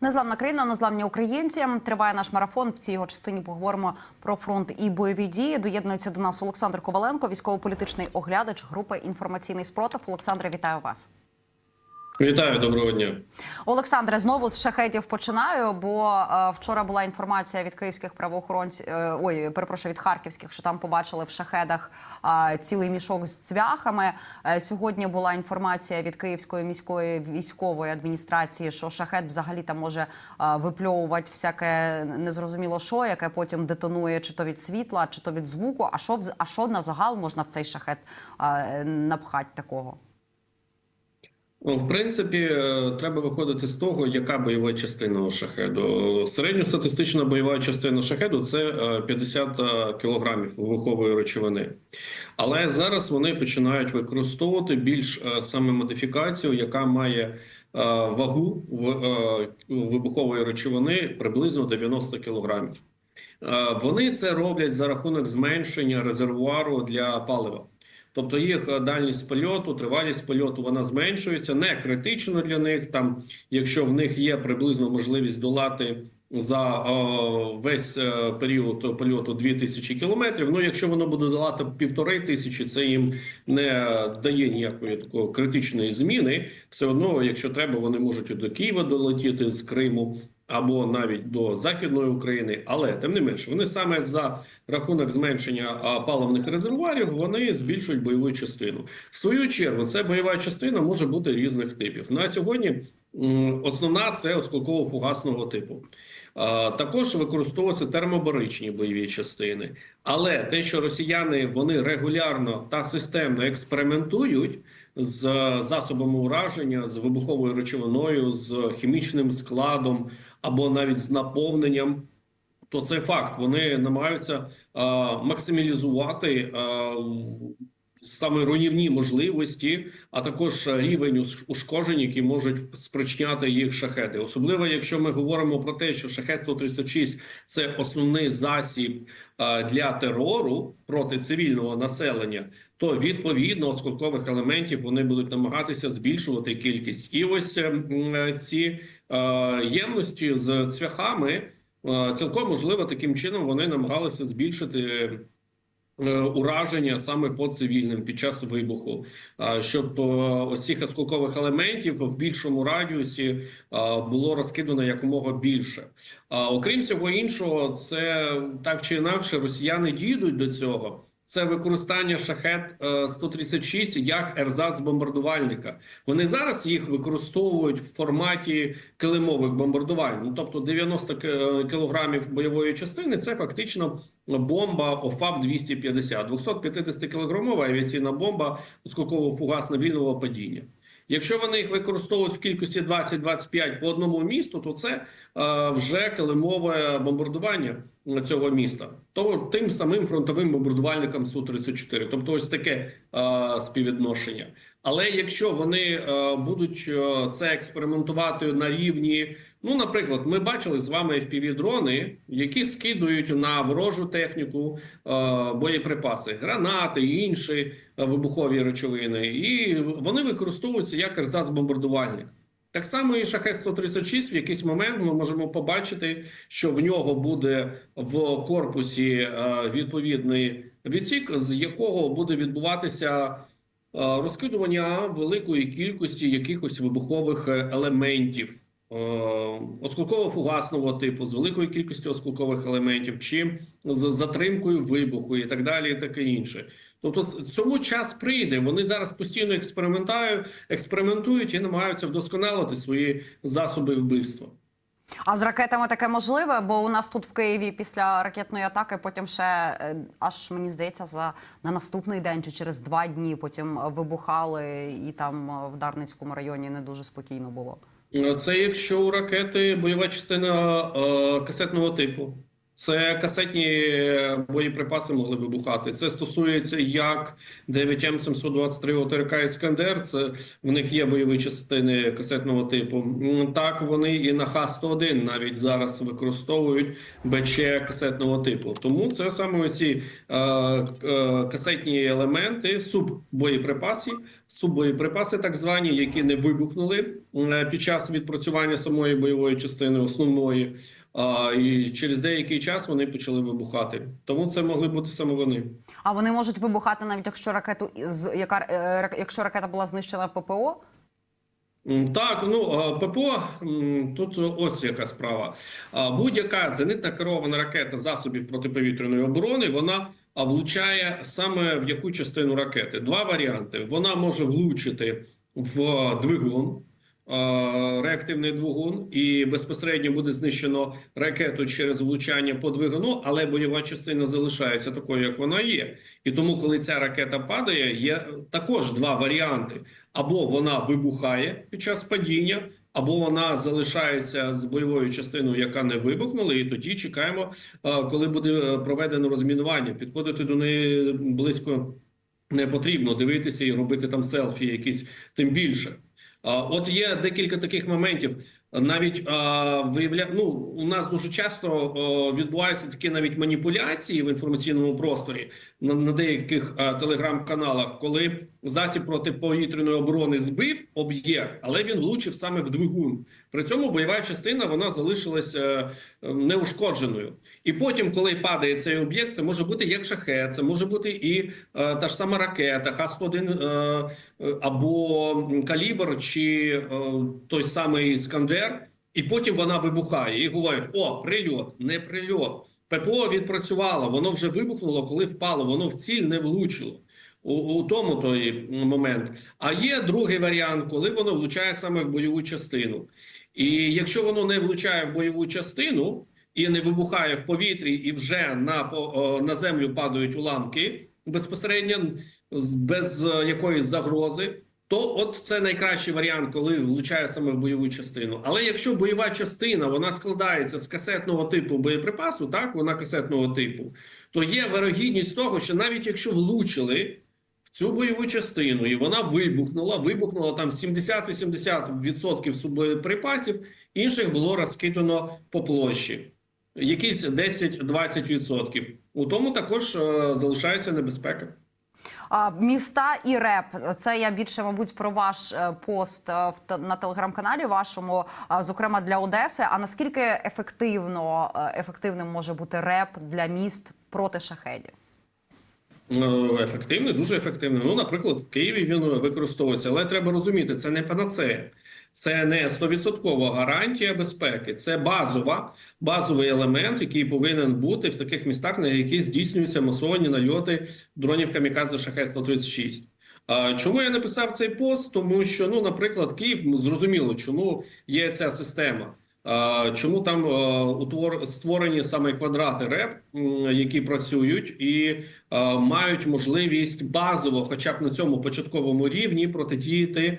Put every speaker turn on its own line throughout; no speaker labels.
Незламна країна, незламні українці. Триває наш марафон. В цій його частині поговоримо про фронт і бойові дії. Доєднується до нас Олександр Коваленко, військово-політичний оглядач групи інформаційний спротив. Олександре, вітаю вас.
Вітаю, доброго дня.
Олександре, знову з шахетів починаю, бо е, вчора була інформація від київських правоохоронців, е, ой, перепрошую, від харківських, що там побачили в шахедах цілий мішок з цвяхами. Е, сьогодні була інформація від Київської міської військової адміністрації, що шахет взагалі там може випльовувати всяке незрозуміло що, яке потім детонує чи то від світла, чи то від звуку. А що а що на загал можна в цей шахет напхати такого?
Ну, в принципі, е, треба виходити з того, яка бойова частина у шахеду. Середньостатистична бойова частина шахеду це е, 50 кілограмів вибухової речовини. Але зараз вони починають використовувати більш е, саме модифікацію, яка має е, вагу е, вибухової речовини приблизно 90 кілограмів. Е, Вони це роблять за рахунок зменшення резервуару для палива. Тобто їх е, дальність польоту, тривалість польоту вона зменшується, не критично для них. Там, якщо в них є приблизно можливість долати за е, весь е, період польоту 2000 кілометрів. Ну, якщо воно буде долати півтори тисячі, це їм не дає ніякої такої критичної зміни. Все одно, якщо треба, вони можуть до Києва долетіти з Криму або навіть до Західної України, але тим не менше, вони саме за рахунок зменшення паливних резервуарів вони збільшують бойову частину. В свою чергу, ця бойова частина може бути різних типів. На сьогодні основна це осколково-фугасного типу. Також використовуються термобаричні бойові частини. Але те, що росіяни вони регулярно та системно експериментують з засобами ураження, з вибуховою речовиною, з хімічним складом або навіть з наповненням. То це факт. Вони намагаються максималізувати саме руйнівні можливості, а також рівень ушкоджень, які можуть спричиняти їх шахеди. Особливо, якщо ми говоримо про те, що шахет 136 – це основний засіб для терору проти цивільного населення, то відповідно осколкових елементів вони будуть намагатися збільшувати кількість. І ось е, м, е, ці е, ємності з цвяхами. Е, Цілком можливо, таким чином вони намагалися збільшити е, ураження саме по цивільним під час вибуху, е, щоб е, ось цих осколкових елементів в більшому радіусі е, було розкидано якомога більше. Окрім всього іншого, це так чи інакше росіяни дійдуть до цього. Це використання шахет е, 136 як ерзац бомбардувальника. Вони зараз їх використовують в форматі килимових бомбардувань. Ну тобто 90 кілограмів бойової частини це фактично бомба ОФАП 250 250 кілограмова авіаційна бомба осколково фугасно вільного падіння. Якщо вони їх використовують в кількості 20-25 по одному місту, то це е, вже килимове бомбардування цього міста, то тим самим фронтовим бомбардувальникам су 34 тобто ось таке е, співвідношення. Але якщо вони е, будуть е, це експериментувати на рівні, ну наприклад, ми бачили з вами fpv дрони, які скидують на ворожу техніку е, боєприпаси, гранати і інші е, вибухові речовини, і вони використовуються як ерзац-бомбардувальник. Так само і шахет 136 в якийсь момент ми можемо побачити, що в нього буде в корпусі е, відповідний відсік, з якого буде відбуватися розкидування великої кількості якихось вибухових елементів. Е, Осколково-фугасного типу з великою кількістю осколкових елементів, чи з затримкою вибуху, і так далі, і таке інше. Тобто цьому час прийде. Вони зараз постійно експериментують, і намагаються вдосконалити свої засоби вбивства.
А з ракетами таке можливе, бо у нас тут в Києві після ракетної атаки потім ще е, аж мені здається за на наступний день чи через два дні потім вибухали, і там в Дарницькому районі не дуже спокійно було.
Е, Це якщо у ракети бойова частина е, касетного типу. Це касетні е, боєприпаси могли вибухати. Це стосується як 9М723 ОТРК Іскандер. Це в них є бойові частини касетного типу. Так вони і на Х-101 навіть зараз використовують БЧ касетного типу. Тому це саме ці е, е, касетні елементи, суббоєприпаси, суббоєприпаси, так звані, які не вибухнули е, під час відпрацювання самої бойової частини основної, і через деякий час вони почали вибухати. Тому це могли бути саме вони.
А вони можуть вибухати навіть якщо ракету з яка е, якщо ракета була знищена ППО?
Так, ну ППО тут ось яка справа. Будь-яка зенитна керована ракета засобів протиповітряної оборони вона а, влучає саме в яку частину ракети. Два варіанти: вона може влучити в двигун. Реактивний двигун і безпосередньо буде знищено ракету через влучання по двигуну, але бойова частина залишається такою, як вона є. І тому, коли ця ракета падає, є також два варіанти: або вона вибухає під час падіння, або вона залишається з бойовою частиною, яка не вибухнула, і тоді чекаємо, е, коли буде е, проведено розмінування. Підходити до неї близько не потрібно дивитися і робити там селфі, якісь тим більше. От є декілька таких моментів. Навіть е, виявля... ну, у нас дуже часто е, відбуваються такі навіть маніпуляції в інформаційному просторі на, на деяких е, телеграм-каналах, коли засіб протиповітряної оборони збив об'єкт, але він влучив саме в двигун. При цьому бойова частина вона залишилася е, неушкодженою. І потім, коли падає цей об'єкт, це може бути як шахет, це може бути і е, та ж сама ракета, Х-101 е, е, або калібр, чи е, той самий Іскандер, і потім вона вибухає. І говорять: о, прильот, не прильот. ППО відпрацювало, воно вже вибухнуло, коли впало, воно в ціль не влучило. У, у тому той момент. А є другий варіант, коли воно влучає саме в бойову частину. І якщо воно не влучає в бойову частину і не вибухає в повітрі, і вже на, на землю падають уламки безпосередньо без е, якоїсь загрози, то от це найкращий варіант, коли влучає саме в бойову частину. Але якщо бойова частина вона складається з касетного типу боєприпасу, так вона касетного типу, то є вирогідність того, що навіть якщо влучили в цю бойову частину, і вона вибухнула, вибухнула там 70-80% субоєприпасів, інших було розкидано по площі. Якісь 10-20%. У тому також е, залишається небезпека.
А, міста і реп. Це я більше, мабуть, про ваш е, пост е, на телеграм-каналі вашому, зокрема для Одеси. А наскільки ефективно ефективним може бути реп для міст проти шахедів?
Ну, Ефективний, дуже ефективний. Ну, наприклад, в Києві він використовується, але треба розуміти, це не панацея. Це не 100% гарантія безпеки, це базова, базовий елемент, який повинен бути в таких містах, на які здійснюються масовані нальоти дронів камікадзе шахет 136 Чому я написав цей пост? Тому що, ну, наприклад, Київ ну, зрозуміло, чому є ця система. Чому там утвор- створені саме квадрати РЕП, які працюють і мають можливість базово, хоча б на цьому початковому рівні, протидіяти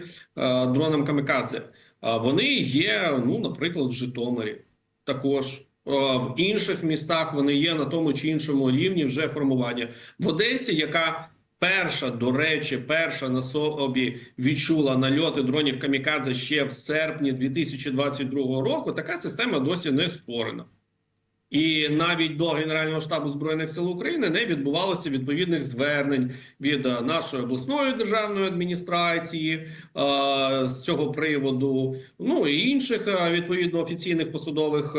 дронам камікадзе. Вони є, ну, наприклад, в Житомирі також. В інших містах вони є на тому чи іншому рівні вже формування в Одесі, яка перша, до речі, перша на собі відчула нальоти дронів камікадзе ще в серпні 2022 року. Така система досі не створена. І навіть до Генерального штабу збройних сил України не відбувалося відповідних звернень від е, нашої обласної державної адміністрації е, з цього приводу, ну і інших е, відповідно офіційних посадових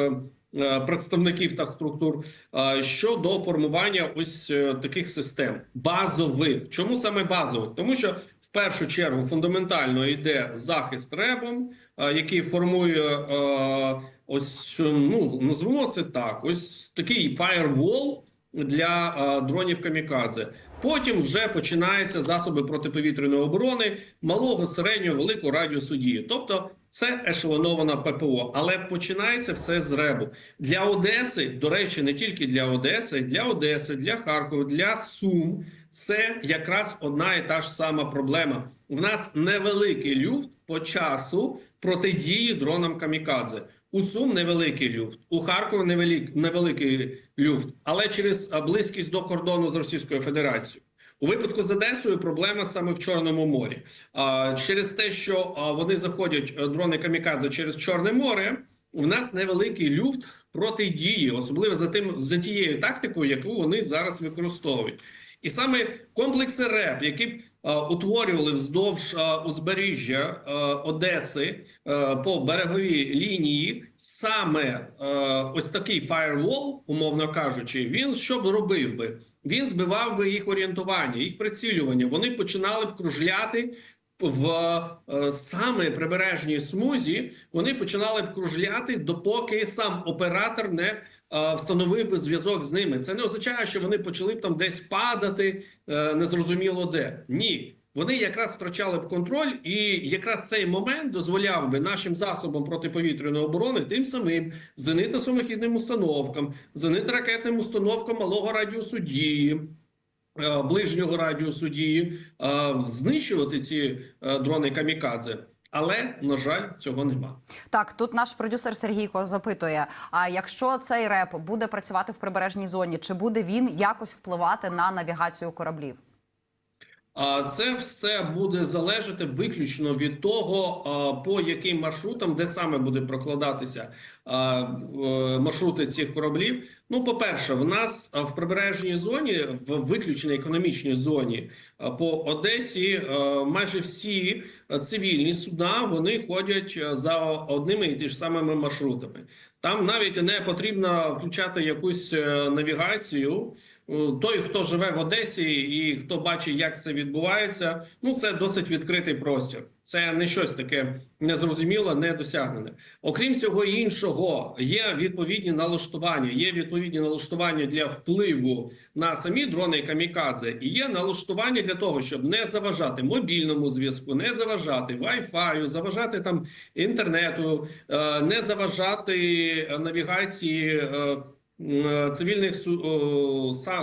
представників та структур е, щодо формування ось е, таких систем базових. Чому саме базових? Тому що в першу чергу фундаментально йде захист ребом, е, який формує. е, Ось ну назвемо це так: ось такий фаєрвол для е, дронів камікадзе. Потім вже починаються засоби протиповітряної оборони малого, середнього, великого радіусу дії. Тобто це ешелонована ППО, але починається все з ребу для Одеси. До речі, не тільки для Одеси, для Одеси, для Харкова, для Сум. Це якраз одна і та ж сама проблема. В нас невеликий люфт по часу протидії дронам камікадзе. У Сум невеликий люфт, у Харкові невелик, невеликий люфт, але через близькість до кордону з Російською Федерацією. У випадку з Одесою проблема саме в Чорному морі. А, через те, що вони заходять е, дрони камікадзе через Чорне море, у нас невеликий люфт протидії, особливо за тим за тією тактикою, яку вони зараз використовують. І саме комплекси РЕП, які е, утворювали вздовж е, узбережжя е, Одеси е, по береговій лінії саме е, ось такий фаєрвол, умовно кажучи, він що б робив би? Він збивав би їх орієнтування, їх прицілювання. Вони починали б кружляти в е, саме прибережній смузі. Вони починали б кружляти, допоки сам оператор не е, встановив би зв'язок з ними. Це не означає, що вони почали б там десь падати, е, незрозуміло де. Ні. Вони якраз втрачали б контроль, і якраз цей момент дозволяв би нашим засобам протиповітряної оборони, тим самим зенитно-самохідним установкам, зенитно-ракетним установкам малого радіусу дії, е, ближнього радіусу дії, е, знищувати ці е, дрони камікадзе. Але на жаль, цього нема.
Так, тут наш продюсер Сергійко запитує: а якщо цей реп буде працювати в прибережній зоні, чи буде він якось впливати на навігацію кораблів?
Це все буде залежати виключно від того, по яким маршрутам, де саме буде прокладатися е, маршрути цих кораблів. Ну, по-перше, в нас в прибережній зоні, в виключно економічній зоні по Одесі, майже всі цивільні судна вони ходять за одними і ті ж самими маршрутами. Там навіть не потрібно включати якусь е, навігацію. Е, Той, хто живе в Одесі і хто бачить, як це відбувається, ну це досить відкритий простір. Це не щось таке незрозуміле, недосягнене. Окрім всього іншого, є відповідні налаштування. Є відповідні налаштування для впливу на самі дрони камікадзе, і є налаштування для того, щоб не заважати мобільному зв'язку, не заважати Wi-Fi, заважати там інтернету, е, не заважати навігації. Е, цивільних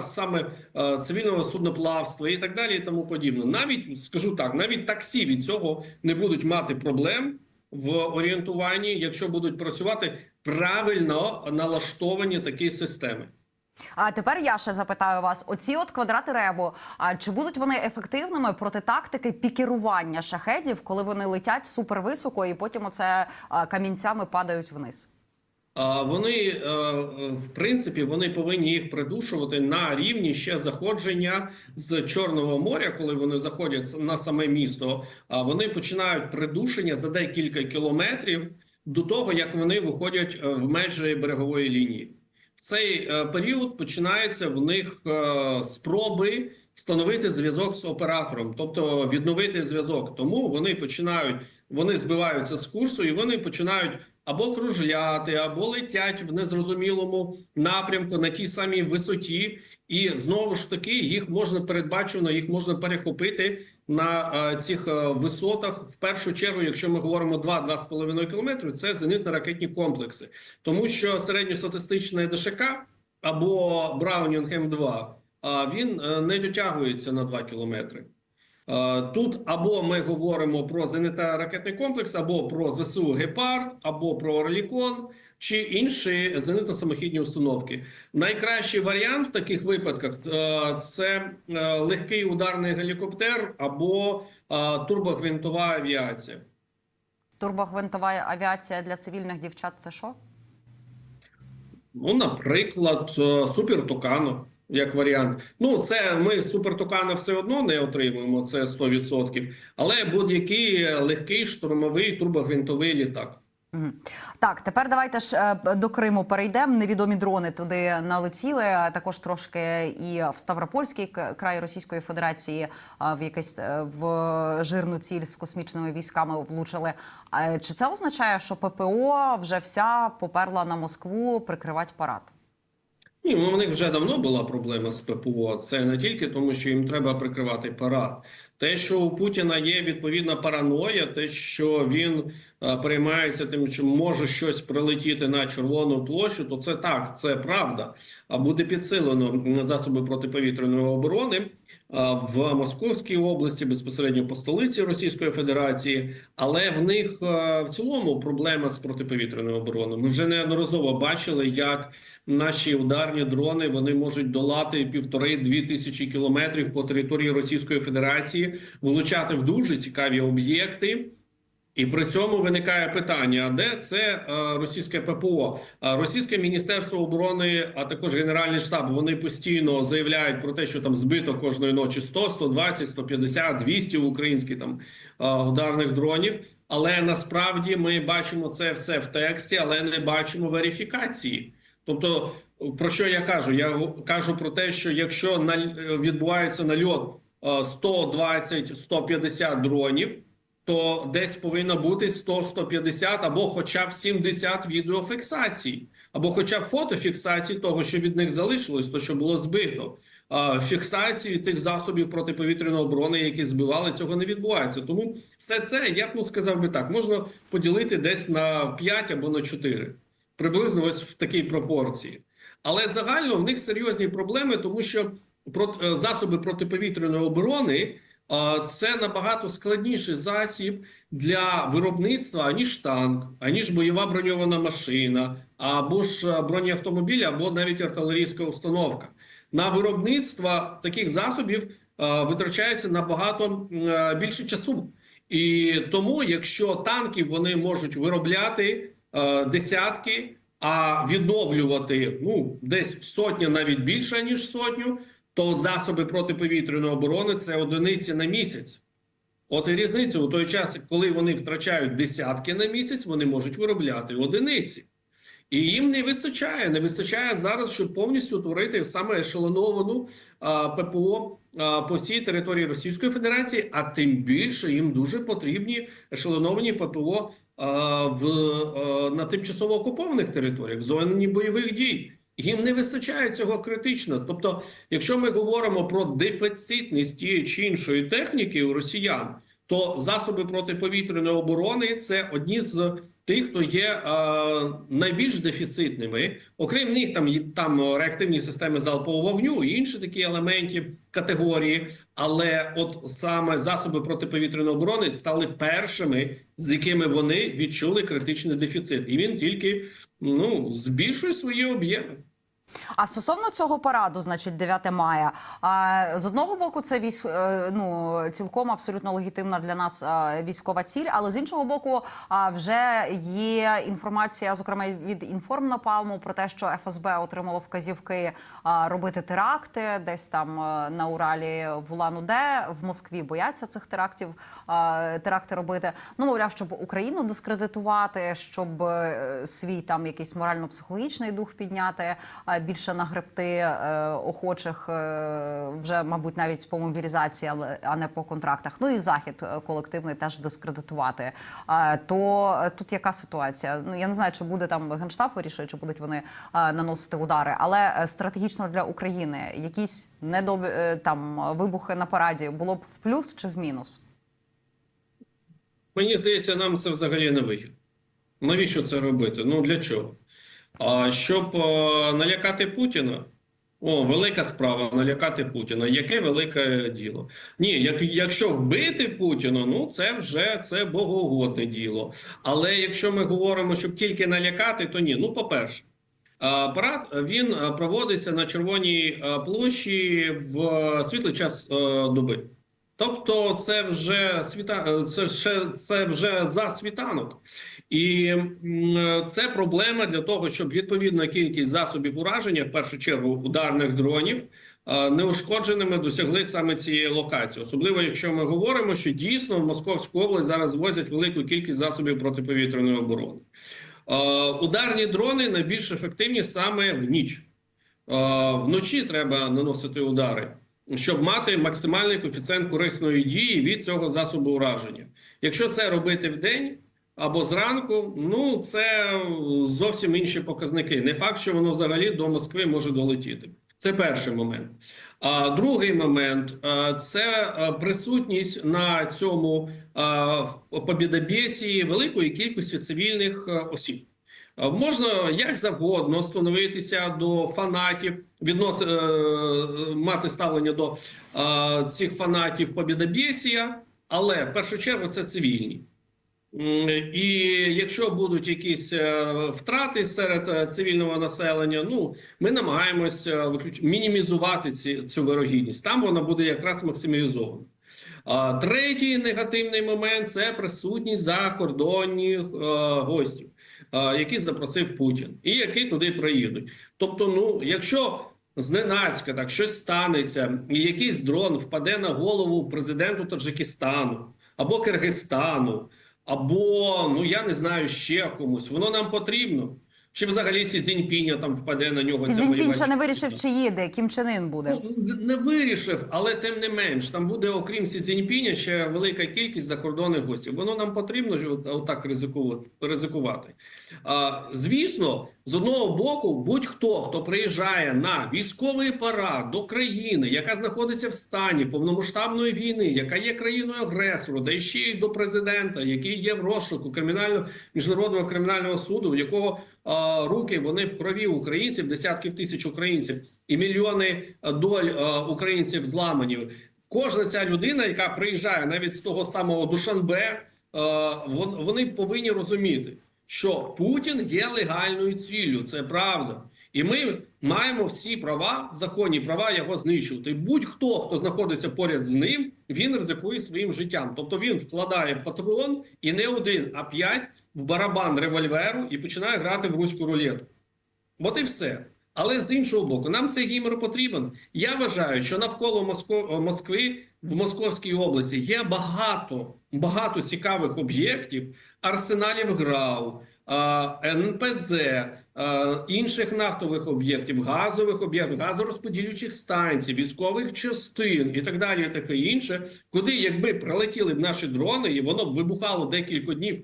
саме е, цивільного судноплавства і так далі, і тому подібне. Навіть скажу так, навіть таксі від цього не будуть мати проблем в орієнтуванні, якщо будуть працювати правильно налаштовані такі системи.
А тепер я ще запитаю вас: оці от квадрати ребу, а чи будуть вони ефективними проти тактики пікерування шахедів, коли вони летять супервисоко і потім оце камінцями падають вниз?
Вони е, в принципі вони повинні їх придушувати на рівні ще заходження з Чорного моря, коли вони заходять на саме місто. А вони починають придушення за декілька кілометрів до того, як вони виходять е, в межі берегової лінії. В цей е, період починаються в них спроби встановити зв'язок з оператором, тобто відновити зв'язок. Тому вони починають, вони збиваються з курсу і вони починають або кружляти, або летять в незрозумілому напрямку на тій самій висоті, і знову ж таки їх можна передбачено, їх можна перехопити на е, цих е, висотах. В першу чергу, якщо ми говоримо 2-2,5 кілометри, це зенитно-ракетні комплекси, тому що середньостатистичний ДШК або Браунінг М2, а він е, не дотягується на 2 кілометри. Тут або ми говоримо про зенитно-ракетний комплекс, або про ЗСУ Гепард, або про Орлікон, чи інші зенитно-самохідні установки. Найкращий варіант в таких випадках е, це е, легкий ударний гелікоптер або турбогвинтова авіація.
Турбогвинтова авіація для цивільних дівчат це що?
Ну, наприклад, Супер Тукано, як варіант. Ну, це ми Супер Тукана все одно не отримуємо, це 100%. Але будь-який легкий штурмовий турбогвинтовий літак.
Так, тепер давайте ж е, до Криму перейдемо. Невідомі дрони туди налетіли. а Також трошки і в Ставропольський край Російської Федерації в якесь е, в жирну ціль з космічними військами влучили. Чи це означає, що ППО вже вся поперла на Москву прикривати парад?
Ні, ну, у них вже давно була проблема з ППО. Це не тільки тому, що їм треба прикривати парад. Те, що у Путіна є відповідна параноя, те, що він переймається тим, що може щось прилетіти на Червону площу, то це так, це правда. А буде підсилено засоби протиповітряної оборони е, в Московській області, безпосередньо по столиці Російської Федерації, але в них е, в цілому проблема з протиповітряною обороною. Ми вже неодноразово бачили, як наші ударні дрони вони можуть долати півтори-дві тисячі кілометрів по території Російської Федерації, влучати в дуже цікаві об'єкти. І при цьому виникає питання: де це е, російське ППО? Російське міністерство оборони, а також Генеральний штаб, вони постійно заявляють про те, що там збито кожної ночі 100, 120, 150, 200 українських там е, ударних дронів. Але насправді ми бачимо це все в тексті, але не бачимо верифікації. Тобто, про що я кажу? Я кажу про те, що якщо відбувається нальот е, 120, 150 дронів, то десь повинно бути 100-150 або хоча б 70 відеофіксацій, або хоча б фотофіксацій того, що від них залишилось, то що було збито. Фіксації тих засобів протиповітряної оборони, які збивали, цього не відбувається. Тому все це я б ну сказав би так, можна поділити десь на 5 або на 4. приблизно ось в такій пропорції. Але загально в них серйозні проблеми, тому що е, засоби протиповітряної оборони це набагато складніший засіб для виробництва аніж танк, аніж бойова броньована машина, або ж е, бронеавтомобіль, або навіть артилерійська установка. На виробництво таких засобів е, витрачається набагато е, більше часу. І тому, якщо танків вони можуть виробляти десятки, а відновлювати ну десь сотня, навіть більше ніж сотню, то засоби протиповітряної оборони це одиниці на місяць. От і різниця у той час, коли вони втрачають десятки на місяць, вони можуть виробляти одиниці. І їм не вистачає, не вистачає зараз, щоб повністю творити саме ешелоновану а, ППО а, по всій території Російської Федерації, а тим більше їм дуже потрібні ешелоновані ППО а, в, а, на тимчасово окупованих територіях, в зоні бойових дій. Їм не вистачає цього критично. Тобто, якщо ми говоримо про дефіцитність тієї чи іншої техніки у росіян, то засоби протиповітряної оборони це одні з тих, хто є е, найбільш дефіцитними. Окрім них, там є там реактивні системи залпового вогню і інші такі елементи категорії. Але от саме засоби протиповітряної оборони стали першими, з якими вони відчули критичний дефіцит, і він тільки ну збільшує свої об'єми.
А стосовно цього параду, значить, 9 мая, а, з одного боку, це військ, е, ну, цілком абсолютно легітимна для нас військова ціль, але з іншого боку, а, вже є інформація, зокрема від інформнапалму, про те, що ФСБ отримало вказівки робити теракти десь там е, на Уралі в Улан-Удэ, в Москві бояться цих терактів, теракти робити. Ну, мовляв, щоб Україну дискредитувати, щоб е, свій там якийсь морально-психологічний дух підняти, більше нагребти е, охочих е, вже, мабуть, навіть по мобілізації, а не по контрактах. Ну і захід е, колективний теж дискредитувати. То тут яка ситуація? Ну я не знаю, чи буде там генштаб вирішує, чи будуть вони наносити удари, але стратегічно для України якісь недоб... там вибухи на параді було б в плюс чи в мінус?
Мені здається, нам це взагалі не вигідно. Навіщо це робити? Ну для чого? А щоб е, налякати Путіна? О, велика справа налякати Путіна. Яке велике діло? Ні, як, якщо вбити Путіна, ну це вже це богоугодне діло. Але якщо ми говоримо, щоб тільки налякати, то ні. Ну, по-перше, а, Парад е, він е, проводиться на червоній е, площі в світлий час доби. Тобто, це вже світа, це ще це вже за світанок, і це проблема для того, щоб відповідна кількість засобів ураження, в першу чергу ударних дронів, неушкодженими досягли саме цієї локації. Особливо, якщо ми говоримо, що дійсно в Московську область зараз возять велику кількість засобів протиповітряної оборони. Ударні дрони найбільш ефективні саме в ніч. Вночі треба наносити удари, щоб мати максимальний коефіцієнт корисної дії від цього засобу ураження. Якщо це робити в день або зранку, ну це зовсім інші показники. Не факт, що воно взагалі до Москви може долетіти. Це перший момент. А другий момент це присутність на цьому е, великої кількості цивільних осіб. Можна як завгодно становитися до фанатів, віднос, е, мати ставлення до цих фанатів побєдобєсія, але в першу чергу це цивільні. І якщо будуть якісь е, втрати серед е, цивільного населення, ну ми намагаємося виключ... мінімізувати ці, цю вирогідність. Там вона буде якраз максималізована. А третій негативний момент це присутність закордонних е, гостів, е, які запросив Путін, і які туди приїдуть. Тобто, ну якщо зненацька так щось станеться, і якийсь дрон впаде на голову президенту Таджикистану або Киргизстану, або ну я не знаю ще комусь, воно нам потрібно. Чи взагалі Сі Цзіньпіня там впаде на нього?
Сі
ця
Цзіньпін
бойова
ще не вирішив, чи їде, Кім Чен Ін буде.
Ну, не вирішив, але тим не менш, там буде, окрім Сі Цзіньпіня, ще велика кількість закордонних гостів. Воно нам потрібно ж отак ризикувати. ризикувати. А, звісно, з одного боку, будь-хто, хто приїжджає на військовий парад до країни, яка знаходиться в стані повномасштабної війни, яка є країною агресору, де ще й до президента, який є в розшуку кримінального міжнародного кримінального суду, в якого руки вони в крові українців, десятків тисяч українців, і мільйони доль українців зламані. Кожна ця людина, яка приїжджає навіть з того самого Душанбе, е, вони повинні розуміти, що Путін є легальною ціллю. Це правда. І ми маємо всі права, законні права його знищувати. Будь-хто, хто знаходиться поряд з ним, він ризикує своїм життям. Тобто він вкладає патрон і не один, а п'ять в барабан револьверу і починає грати в руську рулету. От і все. Але з іншого боку, нам цей гімер потрібен. Я вважаю, що навколо. Москви в Московській області є багато, багато цікавих об'єктів, арсеналів ГРАУ, НПЗ, інших нафтових об'єктів, газових об'єктів, газорозподілючих станцій, військових частин і так далі, і таке інше, куди, якби прилетіли б наші дрони, і воно б вибухало декілька днів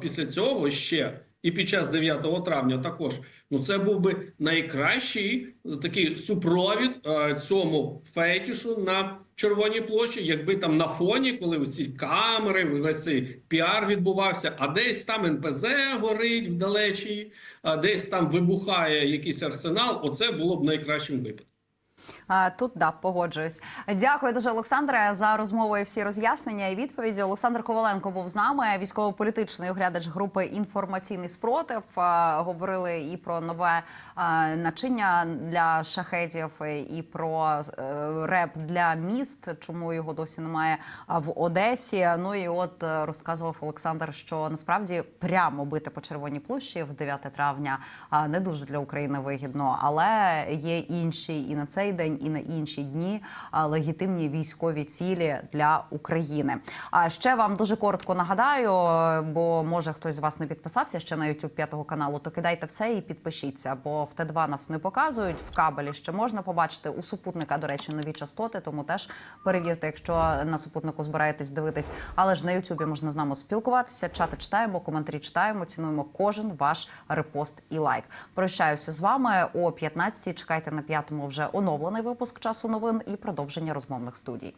після цього ще. І під час 9 травня також ну це був би найкращий такий супровід е, цьому фетішу на Червоній площі, якби там на фоні, коли ці камери, весь цей піар відбувався, а десь там НПЗ горить вдалечі, а десь там вибухає якийсь арсенал. Оце було б найкращим випадком.
Тут да погоджуюсь. Дякую дуже, Олександре, за розмову і всі роз'яснення і відповіді. Олександр Коваленко був з нами, військово-політичний оглядач групи інформаційний спротив. Говорили і про нове начиння для шахетів, і про е, реп для міст. Чому його досі немає в Одесі? Ну і от е, розказував Олександр, що насправді прямо бити по червоній площі в 9 травня не дуже для України вигідно, але є інші і на цей день, і на інші дні легітимні військові цілі для України. А ще вам дуже коротко нагадаю, бо може хтось з вас не підписався ще на YouTube п'ятого каналу, то кидайте все і підпишіться. Бо в Т2 нас не показують в кабелі. Ще можна побачити у супутника. До речі, нові частоти, тому теж перевірте, якщо на супутнику збираєтесь дивитись. Але ж на Ютубі можна з нами спілкуватися. Чати читаємо, коментарі читаємо. Цінуємо кожен ваш репост і лайк. Прощаюся з вами о 15-й. Чекайте на п'ятому вже оновлений випуск часу новин і продовження розмовних студій.